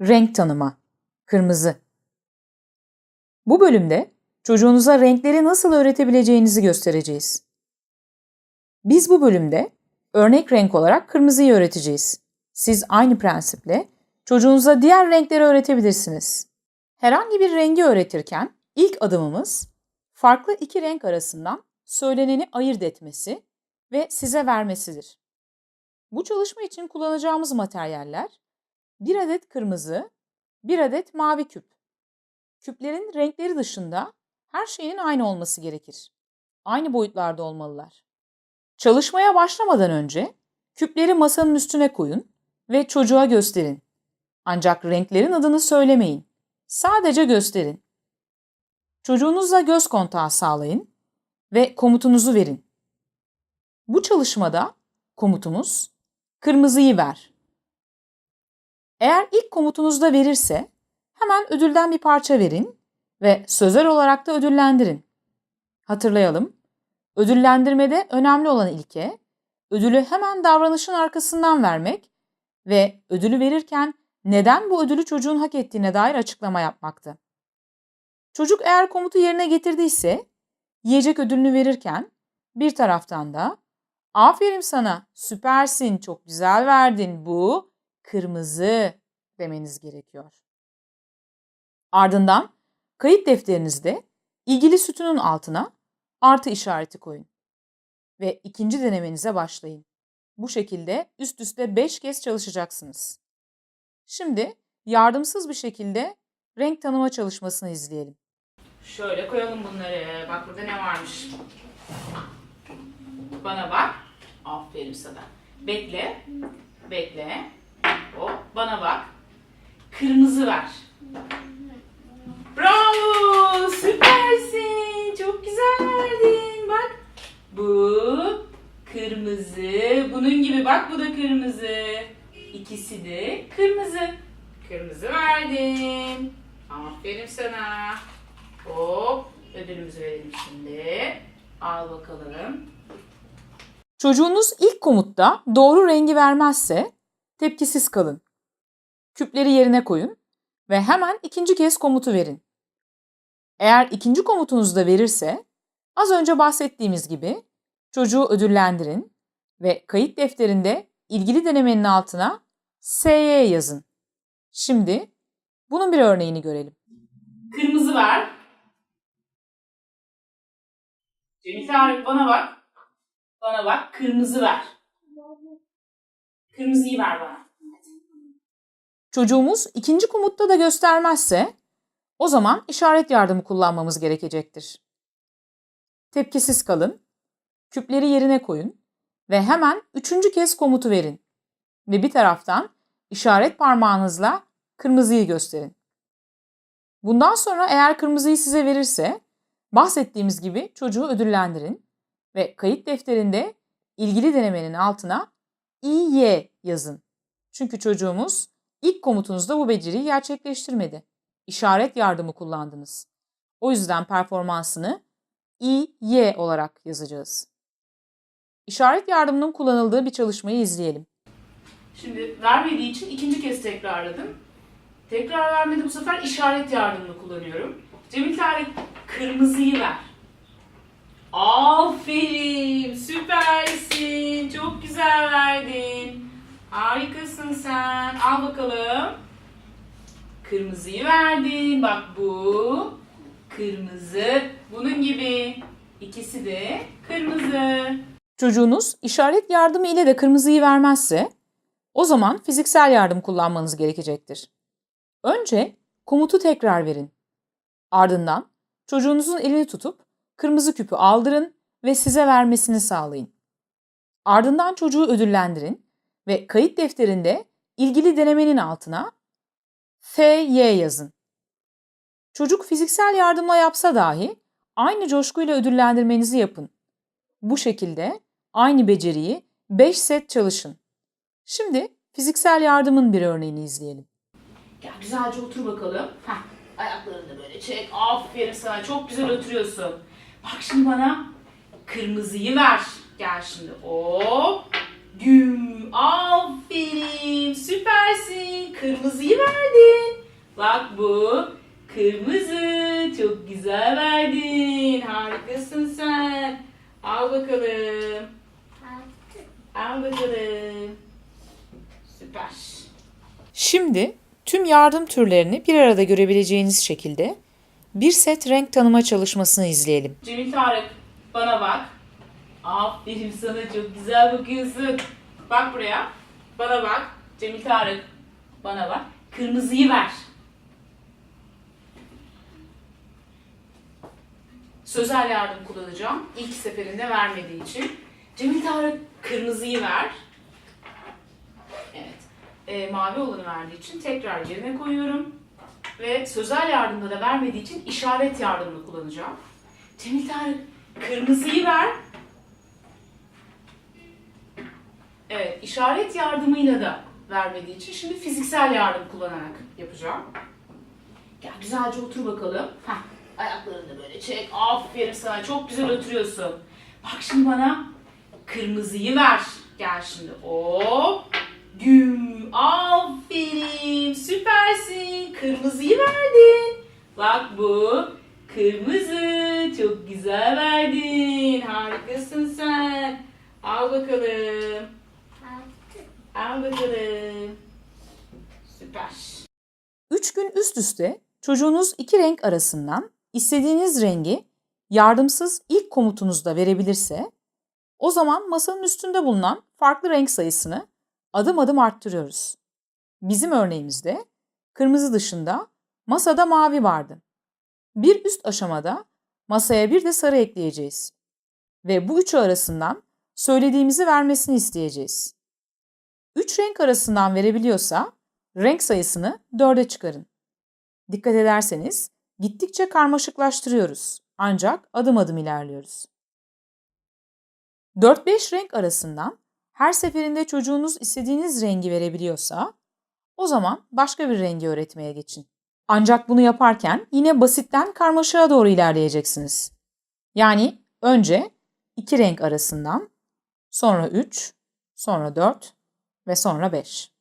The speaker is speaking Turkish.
Renk tanıma. Kırmızı. Bu bölümde çocuğunuza renkleri nasıl öğretebileceğinizi göstereceğiz. Biz bu bölümde örnek renk olarak kırmızıyı öğreteceğiz. Siz aynı prensiple çocuğunuza diğer renkleri öğretebilirsiniz. Herhangi bir rengi öğretirken ilk adımımız farklı iki renk arasından söyleneni ayırt etmesi ve size vermesidir. Bu çalışma için kullanacağımız materyaller bir adet kırmızı, bir adet mavi küp. Küplerin renkleri dışında her şeyin aynı olması gerekir. Aynı boyutlarda olmalılar. Çalışmaya başlamadan önce küpleri masanın üstüne koyun ve çocuğa gösterin. Ancak renklerin adını söylemeyin. Sadece gösterin. Çocuğunuzla göz kontağı sağlayın ve komutunuzu verin. Bu çalışmada komutumuz kırmızıyı ver. Eğer ilk komutunuzda verirse hemen ödülden bir parça verin ve sözel olarak da ödüllendirin. Hatırlayalım, ödüllendirmede önemli olan ilke ödülü hemen davranışın arkasından vermek ve ödülü verirken neden bu ödülü çocuğun hak ettiğine dair açıklama yapmaktı. Çocuk eğer komutu yerine getirdiyse yiyecek ödülünü verirken bir taraftan da aferin sana süpersin çok güzel verdin bu kırmızı demeniz gerekiyor. Ardından kayıt defterinizde ilgili sütunun altına artı işareti koyun ve ikinci denemenize başlayın. Bu şekilde üst üste 5 kez çalışacaksınız. Şimdi yardımsız bir şekilde renk tanıma çalışmasını izleyelim. Şöyle koyalım bunları. Bak burada ne varmış. Bana bak. Aferin sana. Bekle. Bekle. Hop. Bana bak. Kırmızı ver. Bravo. Süpersin. Çok güzel verdin. Bak. Bu kırmızı. Bunun gibi bak bu da kırmızı. İkisi de kırmızı. Kırmızı verdin. Aferin sana. Hop. Ödülümüzü verelim şimdi. Al bakalım. Çocuğunuz ilk komutta doğru rengi vermezse tepkisiz kalın. Küpleri yerine koyun ve hemen ikinci kez komutu verin. Eğer ikinci komutunuzu da verirse az önce bahsettiğimiz gibi çocuğu ödüllendirin ve kayıt defterinde ilgili denemenin altına SY yazın. Şimdi bunun bir örneğini görelim. Kırmızı ver. Cemil Tarık bana bak. Bana bak. Kırmızı ver. Kırmızıyı ver bana. Çocuğumuz ikinci komutta da göstermezse o zaman işaret yardımı kullanmamız gerekecektir. Tepkisiz kalın, küpleri yerine koyun ve hemen üçüncü kez komutu verin ve bir taraftan işaret parmağınızla kırmızıyı gösterin. Bundan sonra eğer kırmızıyı size verirse bahsettiğimiz gibi çocuğu ödüllendirin ve kayıt defterinde ilgili denemenin altına İY yazın. Çünkü çocuğumuz ilk komutunuzda bu beceriyi gerçekleştirmedi. İşaret yardımı kullandınız. O yüzden performansını İY olarak yazacağız. İşaret yardımının kullanıldığı bir çalışmayı izleyelim. Şimdi vermediği için ikinci kez tekrarladım. Tekrar vermedi bu sefer işaret yardımını kullanıyorum. Cemil Tarık kırmızıyı ver. Aferin, süpersin, çok güzel verdin. Harikasın sen. Al bakalım. Kırmızıyı verdin. Bak bu kırmızı. Bunun gibi. İkisi de kırmızı. Çocuğunuz işaret yardımı ile de kırmızıyı vermezse o zaman fiziksel yardım kullanmanız gerekecektir. Önce komutu tekrar verin. Ardından çocuğunuzun elini tutup kırmızı küpü aldırın ve size vermesini sağlayın. Ardından çocuğu ödüllendirin ve kayıt defterinde ilgili denemenin altına FY yazın. Çocuk fiziksel yardımla yapsa dahi aynı coşkuyla ödüllendirmenizi yapın. Bu şekilde aynı beceriyi 5 set çalışın. Şimdi fiziksel yardımın bir örneğini izleyelim. Gel güzelce otur bakalım. Heh, ayaklarını da böyle çek. Aferin sana. Çok güzel oturuyorsun. Bak şimdi bana kırmızıyı ver. Gel şimdi. Hop. Güm. Aferin. Süpersin. Kırmızıyı verdin. Bak bu. Kırmızı. Çok güzel verdin. Harikasın sen. Al bakalım. Al bakalım. Süper. Şimdi tüm yardım türlerini bir arada görebileceğiniz şekilde bir set renk tanıma çalışmasını izleyelim. Cemil Tarık bana bak. Aferin sana çok güzel bakıyorsun. Bak buraya. Bana bak. Cemil Tarık bana bak. Kırmızıyı ver. Sözel yardım kullanacağım. İlk seferinde vermediği için. Cemil Tarık kırmızıyı ver. Evet. Ee, mavi olanı verdiği için tekrar yerine koyuyorum. Ve sözel yardımda da vermediği için işaret yardımını kullanacağım. Cemil Tarık kırmızıyı ver. Evet, işaret yardımıyla da vermediği için şimdi fiziksel yardım kullanarak yapacağım. Gel güzelce otur bakalım. Heh, ayaklarını da böyle çek. Aferin sana, çok güzel oturuyorsun. Bak şimdi bana kırmızıyı ver. Gel şimdi. Hop. Güm. Aferin. Süpersin. Kırmızıyı verdin. Bak bu. Kırmızı. Çok güzel verdin. Harikasın sen. Al bakalım. Al bakalım. Süper. Üç gün üst üste çocuğunuz iki renk arasından istediğiniz rengi yardımsız ilk komutunuzda verebilirse o zaman masanın üstünde bulunan farklı renk sayısını adım adım arttırıyoruz. Bizim örneğimizde kırmızı dışında masada mavi vardı. Bir üst aşamada masaya bir de sarı ekleyeceğiz. Ve bu üçü arasından söylediğimizi vermesini isteyeceğiz. Üç renk arasından verebiliyorsa renk sayısını dörde çıkarın. Dikkat ederseniz gittikçe karmaşıklaştırıyoruz ancak adım adım ilerliyoruz. 4-5 renk arasından her seferinde çocuğunuz istediğiniz rengi verebiliyorsa o zaman başka bir rengi öğretmeye geçin. Ancak bunu yaparken yine basitten karmaşığa doğru ilerleyeceksiniz. Yani önce iki renk arasından, sonra 3, sonra 4 ve sonra 5.